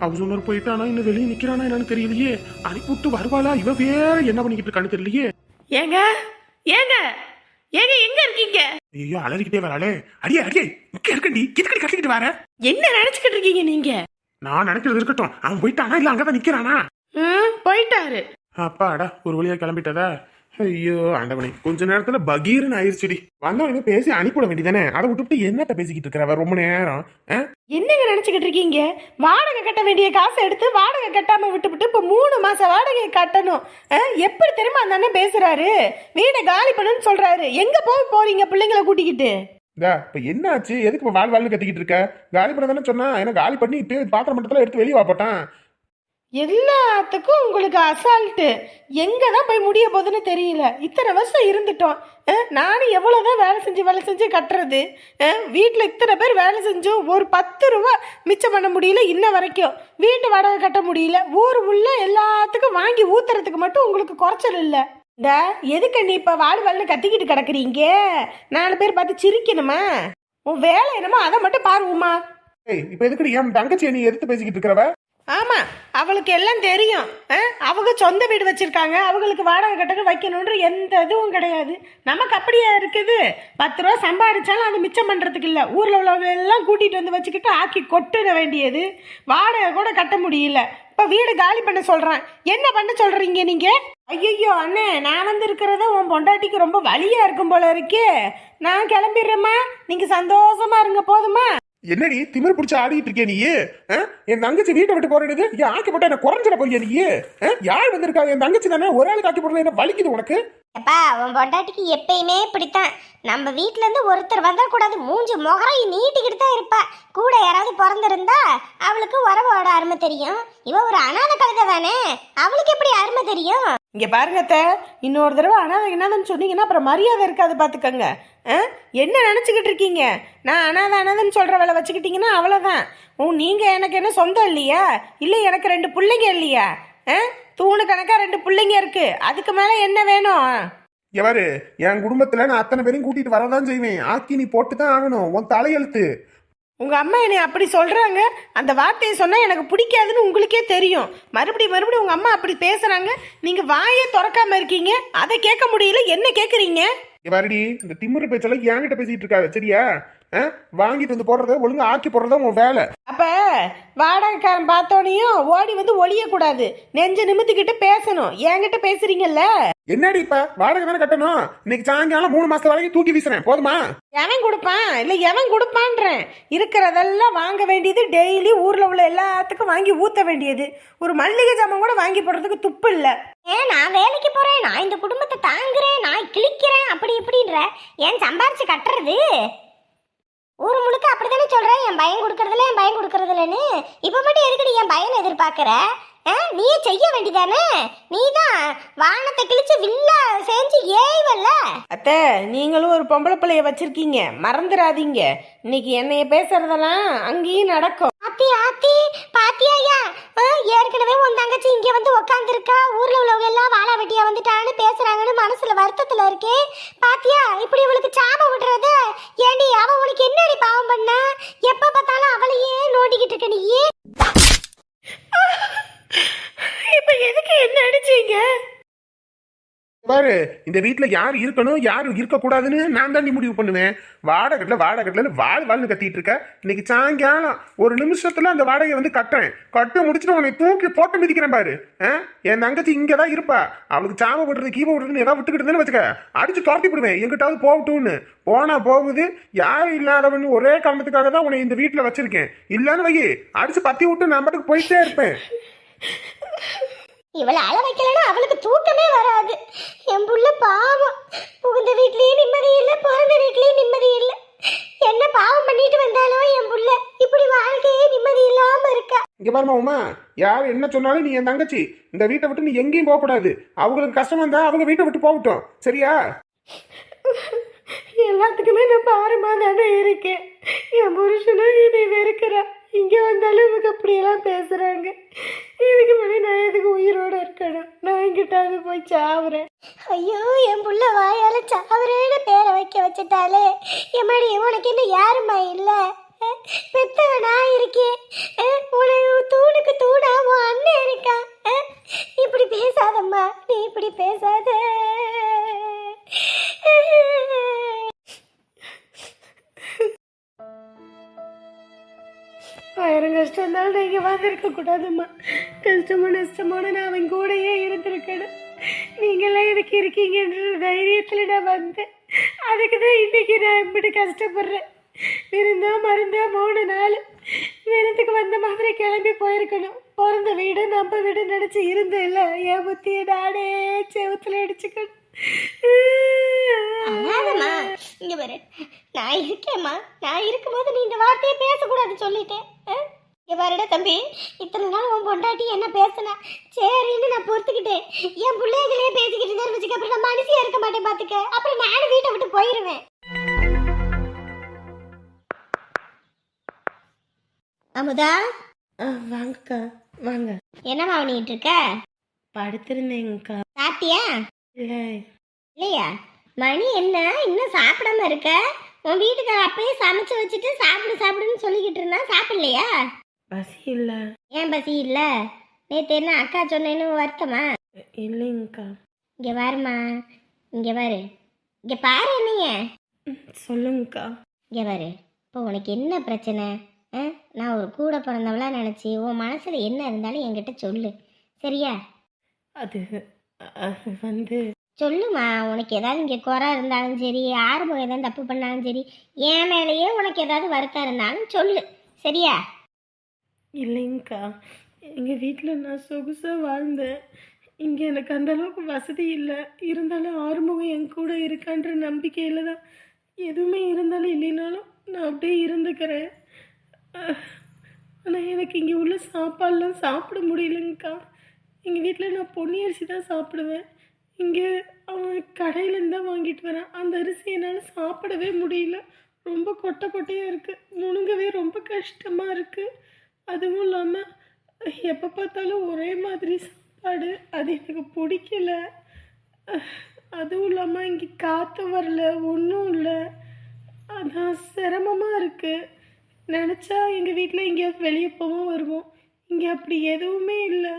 அவ சொன்னார் போயிட்டானா இன்னும் வெளியே நிக்கிறானா என்னன்னு தெரியலையே. அனுப்பிவிட்டு வருவாளா இவ வேற என்ன பண்ணிக்கிட்டு இருக்கான்னு தெரியலையே. ஏங்க ஏங்க ஏங்க எங்க இருக்கீங்க? ஐயோ அலறிக்கிட்டே வராளே. அடியே அடியே இங்க இருக்கண்டி கிட்டக்கடி கட்டிக்கிட்டு வர. என்ன நினைச்சுக்கிட்டு இருக்கீங்க நீங்க? நான் நினைக்கிறது இருக்கட்டும். அவன் போயிட்டானா இல்ல அங்கதான் நிக்கிறானா? ம், போயிட்டாரு. அப்பாடா ஒரு வழியா கிளம்பிட்டதா? ஐயோ ஆண்டவனே. கொஞ்ச நேரத்துல பகீர்னு ஆயிருச்சுடி. வந்தவனே பேசி அனுப்பிவிட வேண்டியதானே அதை விட்டுவிட்டு என்னத்த பேசிக்கிட்டு இருக்கிறவ ரொம்ப நேரம்? என்னங்க நினைச்சுக்கிட்டு இருக்கீங்க? வாடகை கட்ட வேண்டிய காசை எடுத்து வாடகை கட்டாம விட்டுவிட்டு இப்ப மூணு மாசம் வாடகை கட்டணும். எப்படி தெரியுமா அந்த அண்ணன் பேசுறாரு? வீடை காலி பண்ணுன்னு சொல்றாரு. எங்க போய் போறீங்க பிள்ளைங்களை கூட்டிக்கிட்டு? இந்தா இப்ப என்ன ஆச்சு எதுக்கு இப்ப வாழ் வாழ்னு கத்திக்கிட்டு இருக்க? காலி பண்ண தானே சொன்னா ஏன்னா காலி பண்ணி இப்போ பாத்திரம் மட்டும் எடுத்து வெளியே வா போட்டான். எல்லாத்துக்கும் உங்களுக்கு அசால்ட்டு எங்கே தான் போய் முடிய போகுதுன்னு தெரியல. இத்தனை வருஷம் இருந்துட்டோம். நானும் எவ்வளோ தான் வேலை செஞ்சு வேலை செஞ்சு கட்டுறது? வீட்டில் இத்தனை பேர் வேலை செஞ்சோம் ஒரு பத்து ரூபா மிச்சம் பண்ண முடியல இன்ன வரைக்கும். வீட்டு வாடகை கட்ட முடியல. ஊர் உள்ள எல்லாத்துக்கும் வாங்கி ஊத்துறதுக்கு மட்டும் உங்களுக்கு குறைச்சல் இல்லை. இந்த எதுக்கு நீ இப்போ வாழ் வாழ்னு கத்திக்கிட்டு கிடக்குறீங்க? நாலு பேர் பார்த்து சிரிக்கணுமா? உன் வேலை என்னமோ அதை மட்டும் பாருவோமா இப்போ எதுக்கு என் தங்கச்சியை நீ எடுத்து பேசிக்கிட்டு இருக்கிறவ? ஆமாம் அவளுக்கு எல்லாம் தெரியும். ஆ? அவங்க சொந்த வீடு வச்சுருக்காங்க. அவங்களுக்கு வாடகை கட்டண வைக்கணுன்ற எந்த இதுவும் கிடையாது. நமக்கு அப்படியே இருக்குது. பத்து ரூபா சம்பாதிச்சாலும் அது மிச்சம் பண்ணுறதுக்கு இல்லை. ஊரில் உள்ளவங்க எல்லாம் கூட்டிகிட்டு வந்து வச்சுக்கிட்டு ஆக்கி கொட்டிட வேண்டியது. வாடகை கூட கட்ட முடியல. இப்போ வீடு காலி பண்ண சொல்கிறேன் என்ன பண்ண சொல்கிறீங்க நீங்கள் ஐயோ அண்ணே நான் வந்து இருக்கிறத உன் பொண்டாட்டிக்கு ரொம்ப வலியாக இருக்கும் போல இருக்கே. நான் கிளம்பிடுறேம்மா. நீங்கள் சந்தோஷமாக இருங்க போதுமா? என்னடி திமிர் பிடிச்சி ஆடிட்டு இருக்கே நீ ஆ? என் தங்கச்சி வீட்டை விட்டு போறது என் ஆக்கி போட்டு என்ன குறைஞ்சல போறியா நீ யார் வந்திருக்காங்க என் தங்கச்சி தானே? ஒரு ஆளுக்கு ஆக்கி போடுறது என்ன வலிக்குது உனக்கு? அப்பா உன் பொண்டாட்டிக்கு எப்பயுமே இப்படித்தான். நம்ம வீட்ல இருந்து ஒருத்தர் வந்தா கூடாது மூஞ்சி முகரை நீட்டிக்கிட்டு தான் இருப்பா. கூட யாராவது பிறந்திருந்தா அவளுக்கு உறவோட அருமை தெரியும். இவ ஒரு அனாதை கழுதை தானே? அவளுக்கு எப்படி அருமை தெரியும்? இங்கே பாருங்க அத்தை இன்னொரு தடவை அனாதை என்னதுன்னு சொன்னீங்கன்னா அப்புறம் மரியாதை இருக்காது பார்த்துக்கங்க ஆ? என்ன நினச்சிக்கிட்டு இருக்கீங்க? நான் அனாதை அனாதைன்னு சொல்கிற வேலை வச்சுக்கிட்டீங்கன்னா அவ்வளோதான் ஓ நீங்கள் எனக்கு என்ன சொந்தம் இல்லையா? இல்லை எனக்கு ரெண்டு பிள்ளைங்க இல்லையா? ஆ? தூணு கணக்காக ரெண்டு பிள்ளைங்க இருக்குது அதுக்கு மேலே என்ன வேணும்? எவரு என் குடும்பத்தில் நான் அத்தனை பேரையும் கூட்டிகிட்டு வரதான் செய்வேன். ஆக்கி நீ போட்டு தான் ஆகணும். உன் தலையெழுத்து. உங்கள் அம்மா என்னை அப்படி சொல்கிறாங்க அந்த வார்த்தையை சொன்னால் எனக்கு பிடிக்காதுன்னு உங்களுக்கே தெரியும். மறுபடியும் மறுபடியும் உங்கள் அம்மா அப்படி பேசுகிறாங்க நீங்கள் வாயே திறக்காம இருக்கீங்க. அதை கேட்க முடியல. என்ன கேட்குறீங்க மறுபடி இந்த திமுரு பேச்செல்லாம் என்கிட்ட பேசிகிட்டு இருக்காது சரியா? வாங்கிட்டு வந்து போடுறத ஒழுங்கா ஆக்கி போடுறதா உன் வேலை. அப்ப வாடகைக்காரன் பார்த்தோனையும் ஓடி வந்து ஒளியக்கூடாது. நெஞ்ச நிமித்திக்கிட்டு பேசணும். என்கிட்ட பேசுறீங்கல்ல? என்னடி இப்ப? வாடகை தானே கட்டணும்? இன்னைக்கு சாயங்காலம் மூணு மாசத்து வாடகை தூக்கி வீசுறேன். போதுமா? எவன் கொடுப்பான்? இல்ல எவன் கொடுப்பான்றேன். இருக்கிறதெல்லாம் வாங்க வேண்டியது டெய்லி ஊர்ல உள்ள எல்லாத்துக்கும் வாங்கி ஊத்த வேண்டியது. ஒரு மல்லிகை ஜாமான் கூட வாங்கி போடுறதுக்கு துப்பு இல்ல. ஏன் நான் வேலைக்கு போறேன். நான் இந்த குடும்பத்தை தாங்குறேன். நான் கிழிக்கிறேன். அப்படி இப்படின்ற. ஏன் சம்பாரிச்சு கட்டுறது? ஊர் முழுக்க அப்படித்தானே சொல்கிறேன் என் பையன் கொடுக்கறதில்ல என் பையன் கொடுக்கறதில்லன்னு இப்போ மட்டும் எதுக்குடி என் பையனை எதிர்பார்க்குற? ஆ, நீயே செய்ய வேண்டிதானே நீ தான் வானத்தை கிழிச்சு வில்லா செஞ்சு ஏய்வல்ல? அத்தை நீங்களும் ஒரு பொம்பளை பிள்ளைய வச்சிருக்கீங்க. மறந்துடாதீங்க இன்னைக்கு என்னைய பேசுறதெல்லாம் அங்கேயும் நடக்கும். ஆத்தி ஆத்தி பாத்தியாயா ஏற்கனவே உன் தங்கச்சி இங்க வந்து உக்காந்துருக்கா. ஊர்ல உள்ளவங்க எல்லாம் வாழா வெட்டியா வந்துட்டான்னு பேசுறாங்கன்னு மனசுல வருத்தத்துல இருக்கே. பாத்தியா இப்படி இவளுக்கு சாபம் விடுறது? ஏண்டி அவ உனக்கு என்னடி பாவம் பண்ணா? எப்ப பார்த்தாலும் அவளையே நோண்டிக்கிட்டு இருக்க நீ? இப்ப எதுக்கு என்ன அடிச்சீங்க? பாரு இந்த வீட்டில் யார் இருக்கணும் யார் இருக்க கூடாதுன்னு நான் தாண்டி முடிவு பண்ணுவேன். வாடகைல வாடகைல வாழ் வாழ்னு கத்திட்டு இருக்க. இன்னைக்கு சாயங்காலம் ஒரு நிமிஷத்துல அந்த வாடகையை வந்து கட்டுறேன். கட்டு முடிச்சுட்டு உன்னை தூக்கி போட்டு மிதிக்கிறேன் பாரு. ஆ? என் தங்கச்சி இங்கே தான் இருப்பா. அவளுக்கு சாம விடுறது கீப விடுறதுன்னு ஏதாவது விட்டுக்கிட்டு வச்சுக்க. அடிச்சு துரத்தி விடுவேன். எங்கிட்டாவது போகட்டும்னு. போனா போகுது. யாரும் இல்லாதவன் ஒரே காரணத்துக்காக தான் உன்னை இந்த வீட்டுல வச்சிருக்கேன். இல்லைன்னு வை அடிச்சு பத்தி விட்டு நான் பாட்டுக்கு போயிட்டே இருப்பேன். இவளை அழ வைக்கலன்னா அவளுக்கு தூக்கமே வராது. என் புள்ள பாவம். புகுந்த வீட்லயும் நிம்மதி இல்ல பிறந்த வீட்லயும் நிம்மதி இல்ல. என்ன பாவம் பண்ணிட்டு வந்தாலோ என் புள்ள? இப்படி வாழ்க்கையே நிம்மதி இல்லாம இருக்கா? இங்க பாருமா உமா யார் என்ன சொன்னாலும் நீ என் தங்கச்சி. இந்த வீட்டை விட்டு நீ எங்கேயும் போக கூடாது. அவங்களுக்கு கஷ்டம் வந்தா அவங்க வீட்டை விட்டு போகட்டும். சரியா? எல்லாத்துக்குமே நான் பாரமா தானே இருக்கேன். என் புருஷனும் என்னை வெறுக்கிறா. இங்கே வந்தாலும் இவங்க அப்படியெல்லாம் பேசுகிறாங்க இதுக்கு மேலே நான் எதுக்கு உயிரோடு இருக்கணும் நான் எங்கிட்டாவது போய் சாவுறேன். ஐயோ என் புள்ள வாயால சாவுறேன்னு பேரை வைக்க வச்சுட்டாலே என் மாதிரி உனக்கு இன்னும் யாருமா இல்லை? பெத்தவ நான் இருக்கேன் உனக்கு தூணுக்கு தூணா உன் அண்ணன் இருக்கான் இப்படி பேசாதம்மா நீ இப்படி பேசாத. ஆயிரம் கஷ்டம் இருந்தாலும் நீங்கள் வந்திருக்க கூடாதும்மா. கஷ்டமோ நஷ்டமோன்னு நான் அவன் கூடயே இருந்திருக்கணும். நீங்களாம் எனக்கு இருக்கீங்கன்ற தைரியத்தில் நான் வந்தேன். அதுக்கு தான் இன்னைக்கு நான் இப்படி கஷ்டப்படுறேன். விருந்தோ மருந்தோ மூணு நாள். விருந்துக்கு வந்த மாதிரி கிளம்பி போயிருக்கணும். பிறந்த வீடு நம்ம வீடு நினச்சி இருந்தேன் என் புத்தியை நானே செவத்தில் அடிச்சுக்கணும் அழாதம்மா இங்க பாரு. நான் இருக்கேம்மா. நான் இருக்கும்போது நீ இந்த வார்த்தையை பேசக்கூடாது சொல்லிட்டேன். பாருடா தம்பி இத்தனை நாள் உன் பொண்டாட்டி என்ன பேசுனா? சரின்னு நான் பொறுத்துக்கிட்டேன். என் பிள்ளைகளே பேசிக்கிட்டு இருந்தா வச்சுக்க அப்புறம் நான் மனுஷியா இருக்க மாட்டேன் பாத்துக்க. அப்புறம் நானும் வீட்டை விட்டு போயிருவேன். அமுதா? வாங்கக்கா வாங்க. என்னம்மா பண்ணிட்டு இருக்க? படுத்திருந்தேங்கக்கா. சாப்பிட்டியா? இல்லை. இல்லையா? மணி என்ன? இன்னும் சாப்பிடாம இருக்க? உன் வீட்டுக்கார அப்பயே சமைச்சு வச்சுட்டு சாப்பிடு சாப்பிடுன்னு சொல்லிக்கிட்டு இருந்தா சாப்பிடலையா? பசி இல்லை. ஏன் பசி இல்ல? நேத்து என்ன அக்கா சொன்னேன்னு வருத்தமா? இல்லைங்கக்கா. இங்க பாருமா இங்க பாரு. இங்க பாரு என்னைய. சொல்லுங்கக்கா. இங்க பாரு. இப்போ உனக்கு என்ன பிரச்சனை? ஆ? நான் ஒரு கூட பிறந்தவளா நினைச்சு உன் மனசுல என்ன இருந்தாலும் என்கிட்ட சொல்லு. சரியா? அது அது வந்து சொல்லுமா உனக்கு ஏதாவது இங்கே குறை இருந்தாலும் சரி ஆறுமுகம் ஏதாவது தப்பு பண்ணாலும் சரி என் மேலேயே உனக்கு ஏதாவது வருத்தம் இருந்தாலும் சொல்லு. சரியா? இல்லைங்கக்கா. எங்கள் வீட்டில் நான் சொகுசாக வாழ்ந்தேன். இங்கே எனக்கு அந்தளவுக்கு வசதி இல்லை. இருந்தாலும் ஆறுமுகம் என் கூட இருக்கான்ற நம்பிக்கையில் தான் எதுவுமே இருந்தாலும் இல்லைனாலும் நான் அப்படியே இருந்துக்கிறேன். ஆனால் எனக்கு இங்கே உள்ள சாப்பாடெலாம் சாப்பிட முடியலங்கக்கா. எங்கள் வீட்டில் நான் பொன்னி அரிசி தான் சாப்பிடுவேன். இங்கே அவன் கடையிலேருந்து தான் வாங்கிட்டு வரேன். அந்த அரிசி என்னால் சாப்பிடவே முடியல. ரொம்ப கொட்டை கொட்டையாக இருக்குது முழுங்கவே ரொம்ப கஷ்டமாக இருக்குது அதுவும் இல்லாமல் எப்போ பார்த்தாலும் ஒரே மாதிரி சாப்பாடு அது எனக்கு பிடிக்கல. அதுவும் இல்லாமல் இங்கே காற்று வரல ஒன்றும் இல்லை. அதான் சிரமமாக இருக்குது நினச்சா எங்கள் வீட்டில் எங்கேயாவது வெளியே போவோம் வருவோம். இங்கே அப்படி எதுவுமே இல்லை.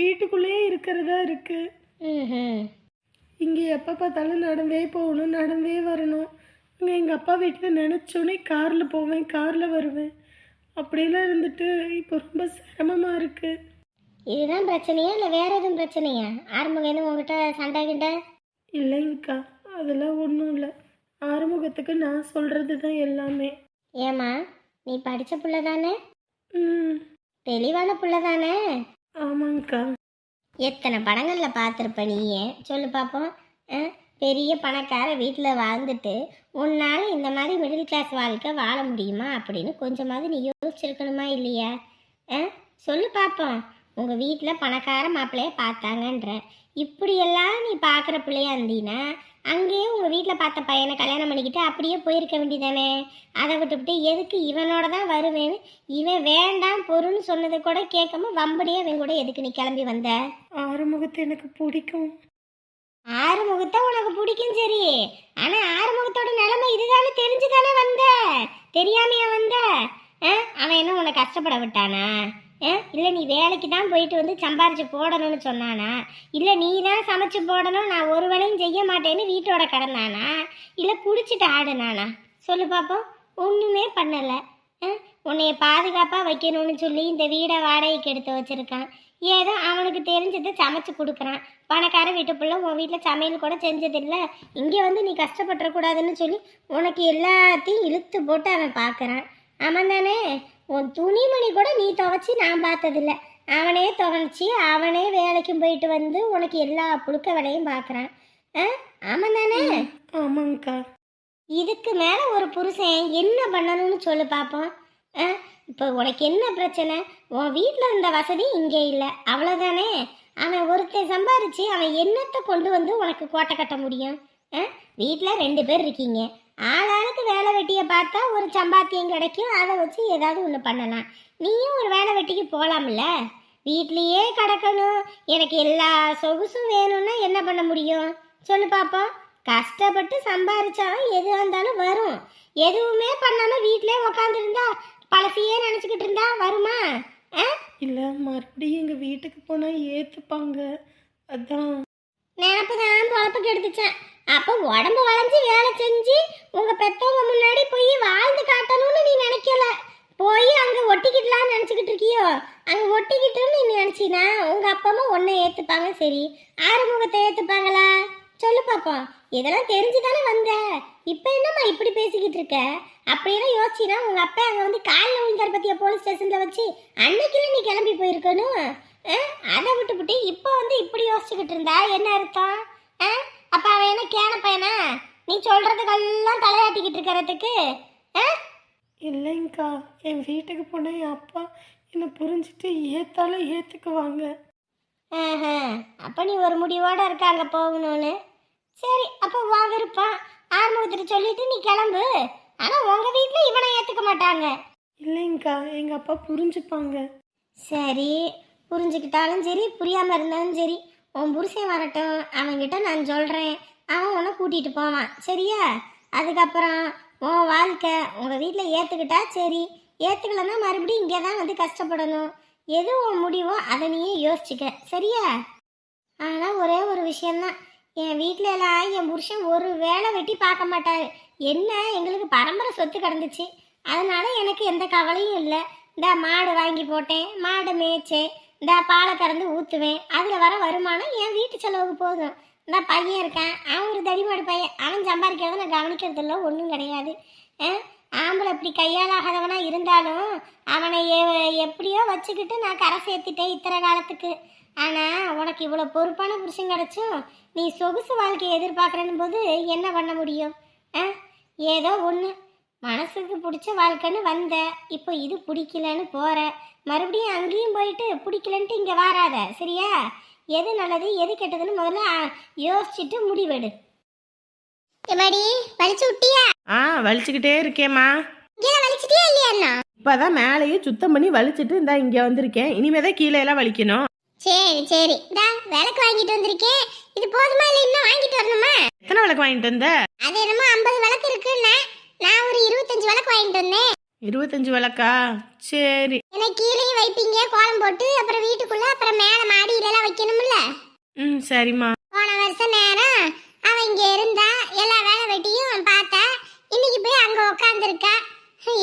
வீட்டுக்குள்ளேயே இருக்கிறதா இருக்குது இங்கே எப்போ பார்த்தாலும் நடந்தே போகணும் நடந்தே வரணும். இங்கே எங்கள் அப்பா வீட்டில் நினச்சோன்னே காரில் போவேன் காரில் வருவேன். அப்படியெல்லாம் இருந்துட்டு இப்போ ரொம்ப சிரமமாக இருக்குது இதுதான் பிரச்சனையா இல்லை வேற எதுவும் பிரச்சனையா? ஆறுமுகம் எதுவும் உங்ககிட்ட சண்டை கிட்ட இல்லைங்கக்கா அதெல்லாம் ஒன்றும் இல்லை. ஆறுமுகத்துக்கு நான் சொல்கிறது தான் எல்லாமே. ஏம்மா நீ படித்த புள்ள தானே ம். தெளிவான புள்ள தானே ஆமாங்கக்கா. எத்தனை படங்களில் பார்த்துருப்ப நீயே? சொல்லு பார்ப்போம் ஆ? பெரிய பணக்கார வீட்டில் வாழ்ந்துட்டு உன்னால் இந்த மாதிரி மிடில் கிளாஸ் வாழ்க்கை வாழ முடியுமா? அப்படின்னு கொஞ்சமாவது நீ யோசிச்சிருக்கணுமா இல்லையா? ஆ? சொல்லு பார்ப்போம் உங்கள் வீட்டில் பணக்கார மாப்பிள்ளைய பார்த்தாங்கன்ற. இப்படியெல்லாம் நீ பார்க்குற பிள்ளையா இருந்தீன்னா அங்கேயே உங்கள் வீட்டில் பார்த்த பையனை கல்யாணம் பண்ணிக்கிட்டு அப்படியே போயிருக்க வேண்டியதானே? அதை விட்டுவிட்டு எதுக்கு இவனோட தான் வருவேன்னு இவன் வேண்டாம் பொருள்னு சொன்னதை கூட கேட்காம வம்படியே இவன் கூட எதுக்கு நீ கிளம்பி வந்த? ஆறுமுகத்தை எனக்கு பிடிக்கும். ஆறுமுகத்தை உனக்கு பிடிக்கும் சரி. ஆனா ஆறுமுகத்தோட நிலைமை இதுதானே தெரிஞ்சுதானே வந்த? தெரியாமையா வந்த? ஆ? அவன் என்ன உன்னை கஷ்டப்பட விட்டானா? ஆ? நீ வேலைக்கு தான் போயிட்டு வந்து சம்பாரிச்சு போடணும்னு சொன்னானா? இல்லை நீ தான் சமைச்சு போடணும் நான் ஒரு வேலையும் செய்ய மாட்டேன்னு வீட்டோட கடந்தானா? இல்லை குடிச்சிட்டு ஆடுனானா? சொல்லு பாப்போம். ஒன்றுமே பண்ணலை. ஆ? உன்னைய பாதுகாப்பாக வைக்கணும்னு சொல்லி இந்த வீடை வாடகைக்கு எடுத்து வச்சுருக்கான். ஏதோ அவனுக்கு தெரிஞ்சதை சமைச்சு கொடுக்குறான். பணக்கார வீட்டு பிள்ளை உன் வீட்டில் சமையல் கூட செஞ்சதில்ல இங்கே வந்து நீ கஷ்டப்பட்டுறக்கூடாதுன்னு சொல்லி உனக்கு எல்லாத்தையும் இழுத்து போட்டு அவன் பார்க்குறான் அவன் தானே உன் துணிமணி கூட நீ துவைச்சி நான் பார்த்ததில்ல. அவனே துவைச்சி அவனே வேலைக்கும் போயிட்டு வந்து உனக்கு எல்லா புழுக்க வேலையும் பார்க்குறான் ஆ அவன் தானே? ஆமாங்கக்கா. இதுக்கு மேலே ஒரு புருஷன் என்ன பண்ணணும்னு சொல்லு பார்ப்போம் ஆ இப்போ உனக்கு என்ன பிரச்சனை? உன் வீட்டில் இருந்த வசதி இங்கே இல்லை. அவ்வளோதானே அவன் ஒருத்தன் சம்பாரித்து அவன் என்னத்தை கொண்டு வந்து உனக்கு கோட்டை கட்ட முடியும்? ஆ? வீட்டில் ரெண்டு பேர் இருக்கீங்க. ஆளாளுக்கு வேலை வெட்டியை பார்த்தா ஒரு சம்பாத்தியம் கிடைக்கும். அதை வச்சு ஏதாவது ஒன்று பண்ணலாம். நீயும் ஒரு வேலை வெட்டிக்கு போகலாம்ல வீட்லேயே கிடக்கணும். எனக்கு எல்லா சொகுசும் வேணும்னா என்ன பண்ண முடியும்? சொல்லு பார்ப்போம் கஷ்டப்பட்டு சம்பாரிச்சாலும் எதுவாக இருந்தாலும் வரும். எதுவுமே பண்ணாமல் வீட்டிலே உக்காந்துருந்தா பழசையே நினச்சிக்கிட்டு இருந்தா வருமா? ஆ? இல்லை மறுபடியும் எங்கள் வீட்டுக்கு போனால் ஏற்றுப்பாங்க அதான். நினப்பு தான் பொழப்புக்கு எடுத்துச்சேன். அப்போ உடம்பு வளைஞ்சு வேலை செஞ்சு உங்க பெத்தவங்க முன்னாடி போய் வாழ்ந்து காட்டணும்னு நீ நினைக்கல. போய் அங்க ஒட்டிக்கிடலாம்னு நினைச்சுக்கிட்டு இருக்கியோ? அங்க ஒட்டிக்கிட்டோன்னு நீ நினைச்சினா உங்க அப்பா அம்மா உன்னை ஏத்துப்பாங்க சரி. ஆறுமுகத்தை ஏத்துப்பாங்களா? சொல்லு பாப்போம் இதெல்லாம் தெரிஞ்சுதானே வந்த. இப்போ என்னம்மா இப்படி பேசிக்கிட்டு இருக்க? அப்படியெல்லாம் யோசிச்சினா உங்க அப்பா அங்க வந்து காலில் விழுந்தார் பத்தியா போலீஸ் ஸ்டேஷன்ல வச்சு? அன்னைக்குல நீ கிளம்பி போயிருக்கணும். அஹ், அதை விட்டுவிட்டு இப்போ வந்து இப்படி யோசிச்சுக்கிட்டு இருந்தா? என்ன அர்த்தம்? அஹ், அப்ப அவன் என்ன கேன பையனா? நீ சொல்றதுக்கெல்லாம் தலையாட்டிக்கிட்டு இருக்கிறதுக்கு அஹ்? இல்லைங்கக்கா என் வீட்டுக்கு போனால் என் அப்பா என்னை புரிஞ்சுட்டு ஏத்தாலும் ஏற்றுக்குவாங்க அப்ப நீ ஒரு முடிவோட இருக்காங்க போகணும்னு. சரி அப்போ வா விருப்பம். ஆறுமுகத்திட்ட சொல்லிட்டு நீ கிளம்பு. ஆனா உங்க வீட்ல இவனை ஏத்துக்க மாட்டாங்க. இல்லைங்கக்கா எங்கள் அப்பா புரிஞ்சுப்பாங்க. சரி புரிஞ்சுக்கிட்டாலும் சரி புரியாம இருந்தாலும் சரி உன் புருஷன் வரட்டும். அவன்கிட்ட நான் சொல்றேன். அவன் உன்னை கூட்டிட்டு போவான். சரியா? அதுக்கப்புறம் உன் வாழ்க்கை உங்க வீட்டில் ஏத்துக்கிட்டா சரி. ஏத்துக்கலன்னா மறுபடியும் இங்கே தான் வந்து கஷ்டப்படணும். எது உன் முடிவோ அதை நீயே யோசிச்சுக்க சரியா? ஆனால் ஒரே ஒரு விஷயம்தான். என் வீட்டில எல்லாம் என் புருஷன் ஒரு வேலை வெட்டி பார்க்க மாட்டாரு. என்ன? எங்களுக்கு பரம்பரை சொத்து கிடந்துச்சு. அதனால எனக்கு எந்த கவலையும் இல்லை. இந்த மாடு வாங்கி போட்டேன் மாடு மேய்ச்சேன் இந்த பாலை கறந்து ஊற்றுவேன் அதில் வர வருமானம் என் வீட்டு செலவுக்கு போதும். இந்த பையன் இருக்கான் அவன் ஒரு தடிமாடு பையன். அவன் சம்பாதிக்கிறத நான் கவனிக்கிறது இல்லை ஒன்றும் கிடையாது. அஹ், ஆம்பளை இப்படி கையால் இருந்தாலும் அவனை எ- எப்படியோ வச்சுக்கிட்டு நான் கரை சேர்த்துட்டேன் இத்தனை காலத்துக்கு. ஆனால் உனக்கு இவ்வளோ பொறுப்பான புருஷன் கிடச்சும் நீ சொகுசு வாழ்க்கையை எதிர்பார்க்குறன்னு போது என்ன பண்ண முடியும்? ஆ? ஏதோ ஒன்று மனசுக்கு பிடிச்ச வாழ்க்கைன்னு வந்த. இப்போ இது பிடிக்கலன்னு போகிற மறுபடியும் அங்கேயும் போயிட்டு பிடிக்கலன்ட்டு இங்கே வராத. சரியா? எது நல்லது எது கெட்டதுன்னு முதல்ல யோசிச்சுட்டு முடிவெடு. எப்படி வலிச்சு விட்டியா? ஆ வலிச்சுக்கிட்டே இருக்கேம்மா. கீழே வலிச்சிட்டியா இல்லையா இப்போதான் மேலேயே சுத்தம் பண்ணி வலிச்சிட்டு இந்தா இங்கே வந்திருக்கேன். இனிமே தான் கீழே எல்லாம் வலிக்கணும். சரி சரி. இந்தா விளக்கு வாங்கிட்டு வந்திருக்கேன். இது போதுமா இல்லை இன்னும் வாங்கிட்டு வரணுமா? எத்தனை விளக்கு வாங்கிட்டு வந்த? அது என்னமோ ஐம்பது விளக்கு இருக்குன்னா. நான் ஒரு இருபத்தஞ்சு விளக்கு வாங்கிட்டு வந்தேன். இருபத்தஞ்சு விளக்கா? சரி. ஏன்னா கீழேயும் வைப்பீங்க கோலம் போட்டு அப்புறம் வீட்டுக்குள்ள அப்புறம் மேலே மாடியில எல்லாம் வைக்கணும்ல? ம் சரிம்மா போன வருஷம் நேரம் அவன் இங்க இருந்தா எல்லா வேலை வெட்டியும் பார்த்தா இன்னைக்கு போய் அங்க உக்காந்துருக்கா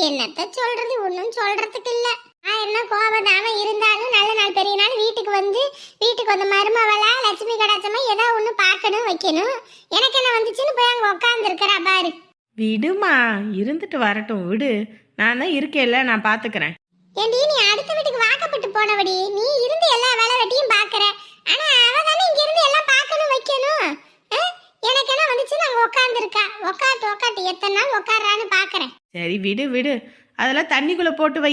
என்னத்த சொல்றது? ஒன்றும் சொல்றதுக்கு இல்ல. நான் என்ன கோபம் தாம இருந்தாலும் நல்ல நாள் பெரிய நாள் வீட்டுக்கு வந்து வீட்டுக்கு வந்த மருமவளா லட்சுமி கடாச்சமா ஏதோ ஒன்று பார்க்கணும் வைக்கணும். எனக்கு என்ன வந்துச்சுன்னு போய் அங்க உட்காந்துருக்கிறா பாரு. விடுமா இருந்துட்டு வரட்டும் விடு. நான் தான் இருக்கேல்ல நான் பார்த்துக்கிறேன் ஏண்டி நீ அடுத்த வீட்டுக்கு வாக்கப்பட்டு போனவடி. நீ இருந்து எல்லா வேலை வெட்டியும் பாக்குற. ஆனா அவ தானே இங்க இருந்து எல்லாம் பார்க்கணும் வைக்கணும் ஆ? எனக்கு என்ன வந்துச்சு நாங்க உட்காந்துருக்கா உக்காட்டு உக்காட்டு எத்தனை நாள் உட்காடுறான்னு பாக்குறேன். சரி விடு விடு. அதெல்லாம் தண்ணிக்குள்ளே போட்டு வை.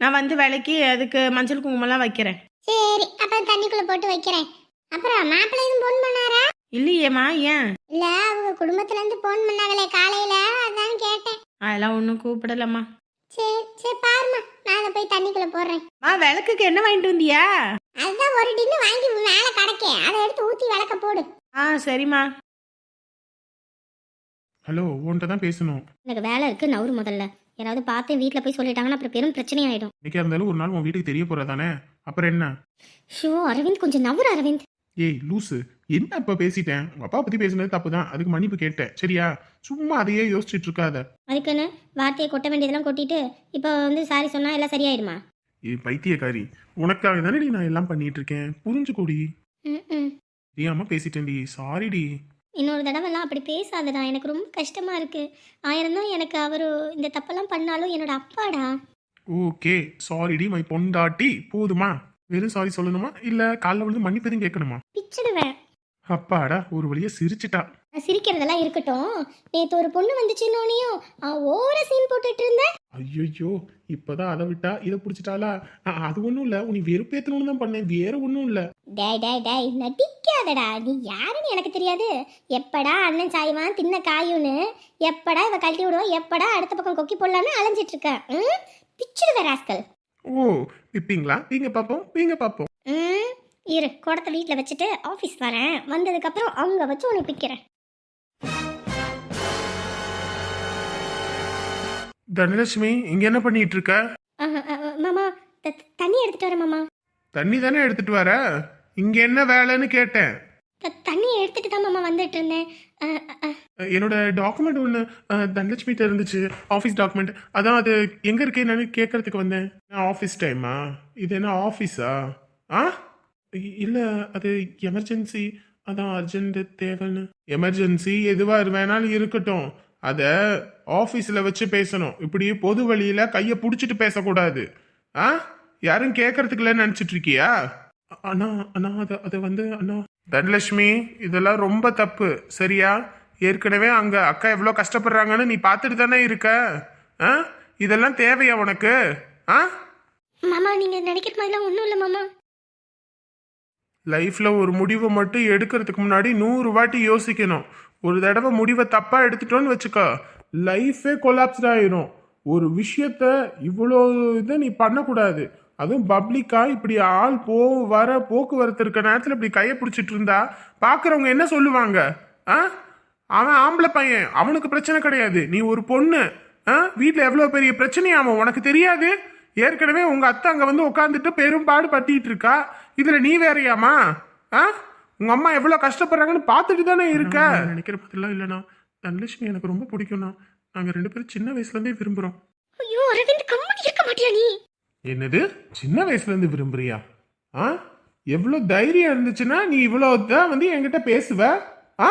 நான் வந்து விலைக்கு அதுக்கு மஞ்சள் குங்குமம்லாம் வைக்கிறேன். சரி அப்ப தண்ணிக்குள்ள போட்டு வைக்கிறேன். அப்புறம் மாப்பிள்ளை எதுவும் போன் பண்ணாரா? இல்லையேம்மா ஏன்? இல்ல அவங்க குடும்பத்துல இருந்து போன் பண்ணாங்களே காலையில. அதான் கேட்டேன். அதெல்லாம் ஒன்றும் கூப்பிடலம்மா. சரி சரி பாருமா நான் அதை போய் தண்ணிக்குள்ள போடுறேன். மா விளக்குக்கு என்ன வாங்கிட்டு வந்தியா? அதுதான் ஒரு டின்னு வாங்கி மேல கிடக்கேன். அதை எடுத்து ஊத்தி விளக்க போடு. ஆ சரிம்மா. ஹலோ உன்கிட்ட தான் பேசணும். எனக்கு வேலை இருக்கு நவரு முதல்ல. யாராவது பார்த்து வீட்டில் போய் சொல்லிட்டாங்கன்னா அப்புறம் பெரும் பிரச்சனை ஆயிடும் இன்னைக்கா இருந்தாலும் ஒரு நாள் உன் வீட்டுக்கு தெரிய போறதானே? அப்புறம் என்ன? ஷோ அரவிந்த் கொஞ்சம் நவரு அரவிந்த். ஏய் லூசு. என்ன இப்ப பேசிட்டேன்? உங்க அப்பா பத்தி பேசினது தப்பு தான் அதுக்கு மன்னிப்பு கேட்டேன். சரியா? சும்மா அதையே யோசிச்சுட்டு இருக்காத. அதுக்குன்னு வார்த்தையை கொட்ட வேண்டியதெல்லாம் கொட்டிட்டு இப்போ வந்து சாரி சொன்னா எல்லாம் சரியாயிடுமா? ஏய் பைத்தியக்காரி. உனக்காக தானே நான் எல்லாம் பண்ணிட்டு இருக்கேன். புரிஞ்சுக்கோடி. ம் ம் தெரியாம பேசிட்டேன்டி. சாரிடி இன்னொரு தடவைலாம் அப்படி பேசாதடா எனக்கு ரொம்ப கஷ்டமா இருக்கு. ஆயிரம் தான் எனக்கு அவர் இந்த தப்பெல்லாம் பண்ணாலும் என்னோட அப்பாடா. ஓகே சாரிடி மை பொண்டாட்டி போதுமா? வெறும் சாரி சொல்லணுமா? இல்ல காலைல விழுந்து மன்னிப்பு எதுவும் கேட்கணுமா? பிச்சிடுவேன். அப்பாடா ஒரு வழியா சிரிச்சிட்டா. சிரிக்கிறதெல்லாம் இருக்கட்டும். நேற்று ஒரு பொண்ணு வந்துச்சுன்னோனையும் ஓவர சீன் போட்டுட்டு இருந்தேன் ஐயோ இப்பதான் அதை விட்டா இதை பிடிச்சிட்டாளா? அது ஒண்ணும் இல்ல உனி வெறுப்பேத்தணும்னு தான் பண்ணேன் வேற ஒண்ணும் இல்ல. டேய் டேய் டேய் நடிக்காதடா நீ யாருன்னு எனக்கு தெரியாது. எப்படா அண்ணன் சாய்வான் தின்ன காயுன்னு எப்படா இவ கழட்டி விடுவா எப்படா அடுத்த பக்கம் கொக்கி போடலான்னு அலைஞ்சிட்டு இருக்கேன் ம்? பிச்சிடுவே ராஸ்கல். ஓ விப்பீங்களா வீங்க பாப்போம் வீங்க பாப்போம். ம்? இரு குடத்தை வீட்டில் வச்சுட்டு ஆஃபீஸ் வரேன். வந்ததுக்கப்புறம் அங்கே வச்சு உனக்கு பிக்கிறேன். தனலட்சுமி இங்க என்ன பண்ணிட்டு இருக்க மாமா தண்ணி எடுத்துட்டு வரேன் மாமா. தண்ணி தானே எடுத்துட்டு வர? இங்க என்ன வேலைன்னு கேட்டேன். த- தண்ணியை எடுத்துட்டு தான் மாமா வந்துட்டு இருந்தேன். என்னோட டாக்குமெண்ட் ஒன்று தனலட்சுமிகிட்ட இருந்துச்சு ஆஃபீஸ் டாக்குமெண்ட் அதான் அது எங்கே இருக்கு என்னன்னு கேட்கறதுக்கு வந்தேன். ஆஃபீஸ் டைமா இது என்ன ஆஃபீஸா ஆ? இல்லை அது எமர்ஜென்சி. அதான் அர்ஜென்ட் தேவைன்னு. எமர்ஜென்சி எதுவாக வேணாலும் இருக்கட்டும். அதை ஆஃபீஸில் வச்சு பேசணும். இப்படி பொது வழியில் கையை பிடிச்சிட்டு பேசக்கூடாது. ஆ? யாரும் கேட்கறதுக்கு இல்லைன்னு நினச்சிட்டு இருக்கியா? அண்ணா அண்ணா அதை அதை வந்து அண்ணா. தனலட்சுமி இதெல்லாம் ரொம்ப தப்பு. சரியா? ஏற்கனவே அங்கே அக்கா எவ்வளோ கஷ்டப்படுறாங்கன்னு நீ பார்த்துட்டு தானே இருக்க? ஆ? இதெல்லாம் தேவையா உனக்கு? ஆ? மாமா நீங்க நினைக்கிற மாதிரிலாம் ஒன்றும் இல்லை மாமா. லைஃப்பில் ஒரு முடிவை மட்டும் எடுக்கிறதுக்கு முன்னாடி நூறு வாட்டி யோசிக்கணும். ஒரு தடவை முடிவை தப்பாக எடுத்துட்டோன்னு வச்சுக்கோ லைஃபே கொலாப்ஸ்ட் ஆயிரும். ஒரு விஷயத்த இவ்வளோ இதை நீ பண்ணக்கூடாது. அதுவும் பப்ளிக்காக இப்படி ஆள் போ வர போக்குவரத்து இருக்க நேரத்தில் இப்படி கையை பிடிச்சிட்டு இருந்தா பார்க்குறவங்க என்ன சொல்லுவாங்க? ஆ? அவன் ஆம்பளை பையன் அவனுக்கு பிரச்சனை கிடையாது. நீ ஒரு பொண்ணு ஆ? வீட்டில் எவ்வளோ பெரிய பிரச்சனையாகும் உனக்கு தெரியாது? ஏற்கனவே உங்கள் அத்தை அங்கே வந்து உட்காந்துட்டு பெரும்பாடு பட்டிகிட்டு இருக்கா. இதுல நீ வேறையாமா ஆ? உங்க அம்மா எவ்வளவு கஷ்டப்படுறாங்கன்னு பார்த்துட்டு தானே இருக்க. நினைக்கிற மாதிரிலாம் இல்லைண்ணா. தனலட்சுமி எனக்கு ரொம்ப பிடிக்கும்ண்ணா. நாங்க ரெண்டு பேரும் சின்ன வயசுல இருந்தே விரும்புறோம். ஐயோ அரவிந்த் கம்மடி இருக்க மாட்டியா நீ? என்னது? சின்ன வயசுல இருந்து விரும்புறியா? ஆ? எவ்வளோ தைரியம் இருந்துச்சுன்னா நீ இவ்வளோ தான் வந்து என்கிட்ட பேசுவ? ஆ?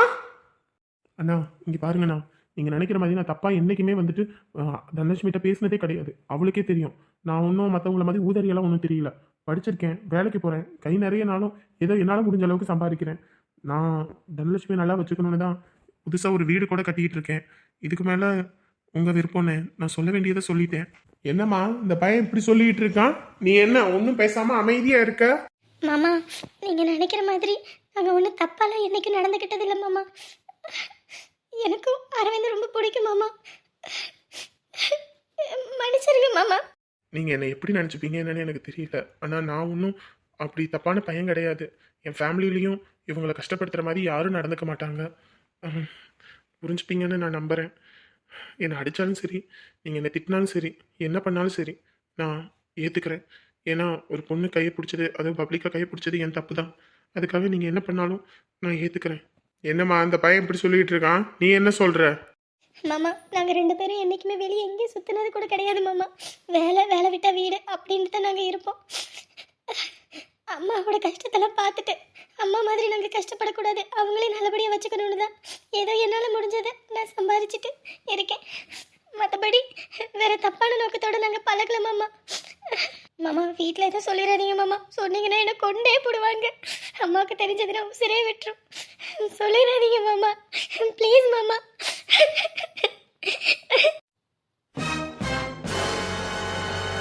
அண்ணா இங்க பாருங்கண்ணா. நீங்கள் நினைக்கிற மாதிரி நான் தப்பாக என்றைக்குமே வந்துட்டு தனலட்சுமிகிட்ட பேசினதே கிடையாது. அவளுக்கே தெரியும். நான் ஒன்றும் மற்றவங்கள மாதிரி ஊதறியெல்லாம் ஒன்றும் தெரியல. படிச்சிருக்கேன் வேலைக்கு போகிறேன் கை நிறைய நாளும் ஏதோ என்னால் முடிஞ்ச அளவுக்கு சம்பாதிக்கிறேன். நான் தனலட்சுமி நல்லா வச்சுக்கணும்னு தான் புதுசாக ஒரு வீடு கூட கட்டிக்கிட்டு இருக்கேன். இதுக்கு மேலே உங்கள் விருப்பம்னு நான் சொல்ல வேண்டியதை சொல்லிட்டேன். என்னம்மா இந்த பையன் இப்படி சொல்லிட்டு இருக்கான்? நீ என்ன ஒன்றும் பேசாமல் அமைதியாக இருக்க? மாமா நீங்கள் நினைக்கிற மாதிரி நாங்கள் ஒன்றும் தப்பாலாம் என்னைக்கும் நடந்துக்கிட்டது இல்லை மாமா. எனக்கும் அரவிந்த் ரொம்ப பிடிக்கும் மாமா. மன்னிச்சிருங்க மாமா. நீங்க என்னை எப்படி நினச்சிப்பீங்க என்னன்னு எனக்கு தெரியல. ஆனா நான் ஒன்றும் அப்படி தப்பான பையன் கிடையாது. என் ஃபேமிலிலையும் இவங்களை கஷ்டப்படுத்துகிற மாதிரி யாரும் நடந்துக்க மாட்டாங்க. புரிஞ்சுப்பீங்கன்னு நான் நம்புறேன். என்னை அடித்தாலும் சரி நீங்கள் என்னை திட்டினாலும் சரி என்ன பண்ணாலும் சரி நான் ஏற்றுக்கிறேன் ஏன்னா ஒரு பொண்ணு கையை பிடிச்சது அதுவும் பப்ளிக்காக கையை பிடிச்சது என் தப்பு தான். அதுக்காக நீங்கள் என்ன பண்ணாலும் நான் ஏற்றுக்கிறேன் என்னம்மா அந்த பையன் இப்படி சொல்லிட்டு இருக்கான்? நீ என்ன சொல்கிற மாமா நாங்க ரெண்டு பேரும் என்னைக்குமே வெளியே எங்கேயும் சுத்தினது கூட கிடையாது மாமா. வேலை வேலை விட்டா வீடு அப்படின்ட்டு தான் நாங்க இருப்போம். அம்மாவோட கஷ்டத்தெல்லாம் பார்த்துட்டு அம்மா மாதிரி நாங்கள் கஷ்டப்படக்கூடாது. அவங்களே நல்லபடியாக வச்சுக்கணும்னு தான். ஏதோ என்னால் முடிஞ்சதை நான் சம்பாதிச்சுட்டு இருக்கேன். மற்றபடி வேற தப்பான நோக்கத்தோடு நாங்கள் பழகல மாமா. மாமா வீட்டில் எதுவும் சொல்லிடாதீங்க மாமா. சொன்னீங்கன்னா என்ன கொண்டே போடுவாங்க. அம்மாவுக்கு தெரிஞ்சது தெரிஞ்சதுன்னா உசிரே விட்டுரும். சொல்லிடாதீங்க மாமா. ப்ளீஸ் மாமா.